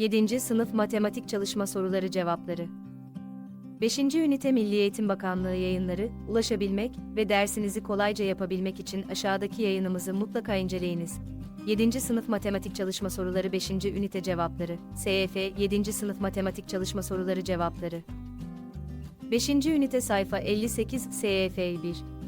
7. Sınıf Matematik Çalışma Soruları Cevapları 5. Ünite Milli Eğitim Bakanlığı yayınları, ulaşabilmek ve dersinizi kolayca yapabilmek için aşağıdaki yayınımızı mutlaka inceleyiniz. 7. Sınıf Matematik Çalışma Soruları 5. Ünite Cevapları SYF 7. Sınıf Matematik Çalışma Soruları Cevapları 5. Ünite sayfa 58 SYF 1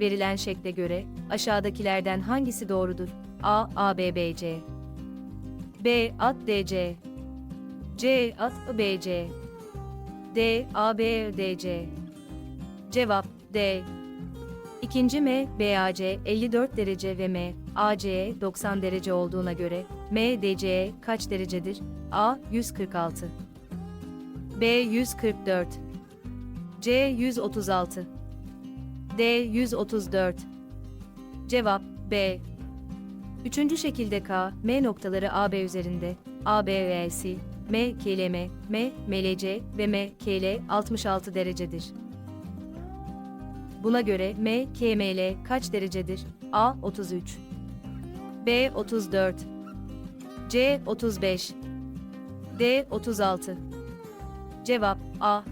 Verilen şekle göre aşağıdakilerden hangisi doğrudur? A. A, B, B, C B. At DC C. At BC D. A, B, D, C Cevap D. İkinci M, BAC 54 derece ve M, AC 90 derece olduğuna göre M, DC kaç derecedir? A. 146 B. 144 C. 136 D. 134 Cevap B. Üçüncü şekilde K, M noktaları AB üzerinde, AB ve C, M, KLM, M, MLC ve M, KL 66 derecedir. Buna göre M, KML kaç derecedir? A 33 B 34 C 35 D 36 Cevap A.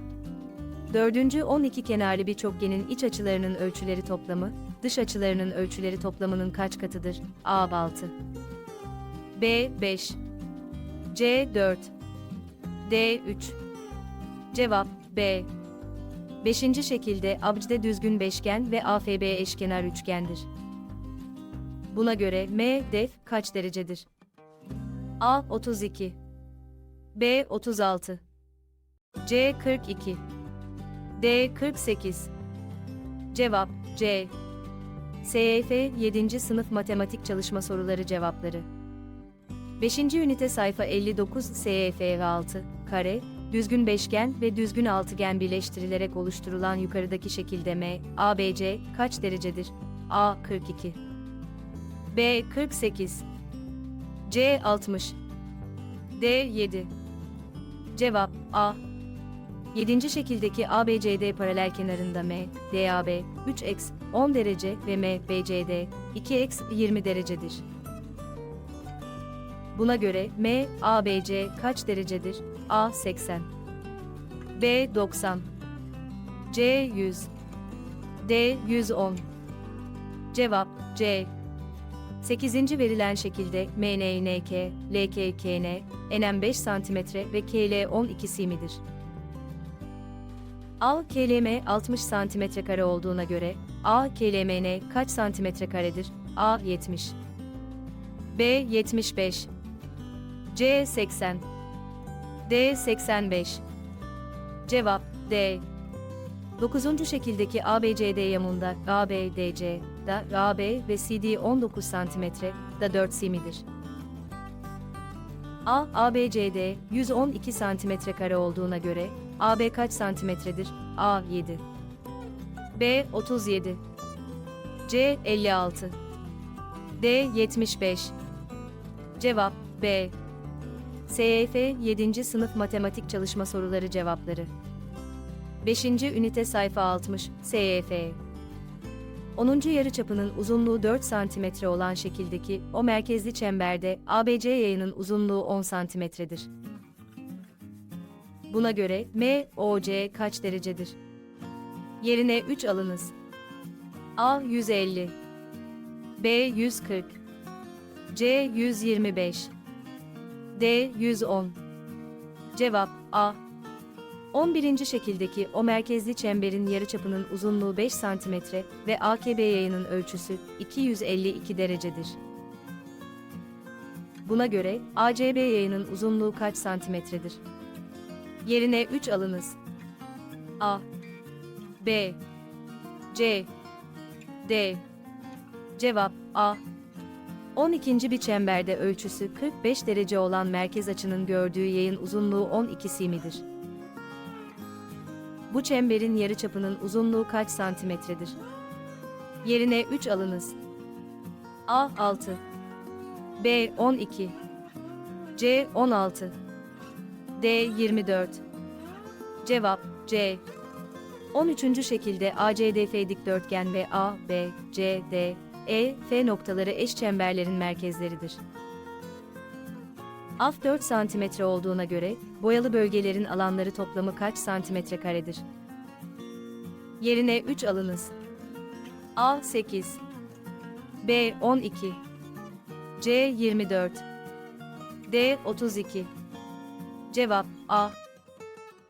Dördüncü 12 kenarlı bir çokgenin iç açılarının ölçüleri toplamı, dış açılarının ölçüleri toplamının kaç katıdır? A 6 B 5 C 4 D 3 Cevap B Beşinci şekilde abcde düzgün beşgen ve AFB eşkenar üçgendir. Buna göre M def kaç derecedir? A 32 B 36 C 42 D 48 Cevap C SYF 7. Sınıf Matematik Çalışma Soruları Cevapları 5. Ünite sayfa 59 SYF 6 Kare, düzgün beşgen ve düzgün altıgen birleştirilerek oluşturulan yukarıdaki şekilde M, ABC kaç derecedir? A 42 B 48 C 60 D 7 Cevap A 7. şekildeki ABCD paralel kenarında M, DAB 3x 10 derece ve M, BCD 2x 20 derecedir. Buna göre M, ABC kaç derecedir? A 80 B 90 C 100 D 110 Cevap C. 8. verilen şekilde MNNK, LKKN, NM 5 cm ve KL 12 simidir. A KLM 60 cm kare olduğuna göre A KLMN kaç santimetre karedir? A 70 B 75 C 80 D 85 Cevap D 9. şekildeki ABCD yamunda ABDC da AB ve CD 19 cm da 4 simidir. A ABCD 112 cm kare olduğuna göre AB kaç santimetredir? A 7 B 37 C 56 D 75 Cevap B SYF 7. Sınıf Matematik Çalışma Soruları Cevapları 5. Ünite sayfa 60 SYF 10. yarıçapının uzunluğu 4 cm olan şekildeki o merkezli çemberde ABC yayının uzunluğu 10 cm'dir. Buna göre MOC kaç derecedir? Yerine 3 alınız. A 150 B 140 C 125 D 110 Cevap A 11. şekildeki o merkezli çemberin yarıçapının uzunluğu 5 cm ve AKB yayının ölçüsü 252 derecedir. Buna göre ACB yayının uzunluğu kaç santimetredir? Yerine 3 alınız. A B C D Cevap A 12. bir çemberde ölçüsü 45 derece olan merkez açının gördüğü yayın uzunluğu 12 simidir. Bu çemberin yarıçapının uzunluğu kaç santimetredir? Yerine 3 alınız. A 6 B 12 C 16 D 24 Cevap C 13. şekilde ACDF dikdörtgen ve A, B, C, D, E, F noktaları eş çemberlerin merkezleridir. Af 4 santimetre olduğuna göre, boyalı bölgelerin alanları toplamı kaç santimetre karedir? Yerine 3 alınız. A 8 B 12 C 24 D 32 Cevap A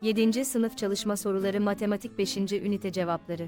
7. sınıf çalışma soruları matematik 5. ünite cevapları.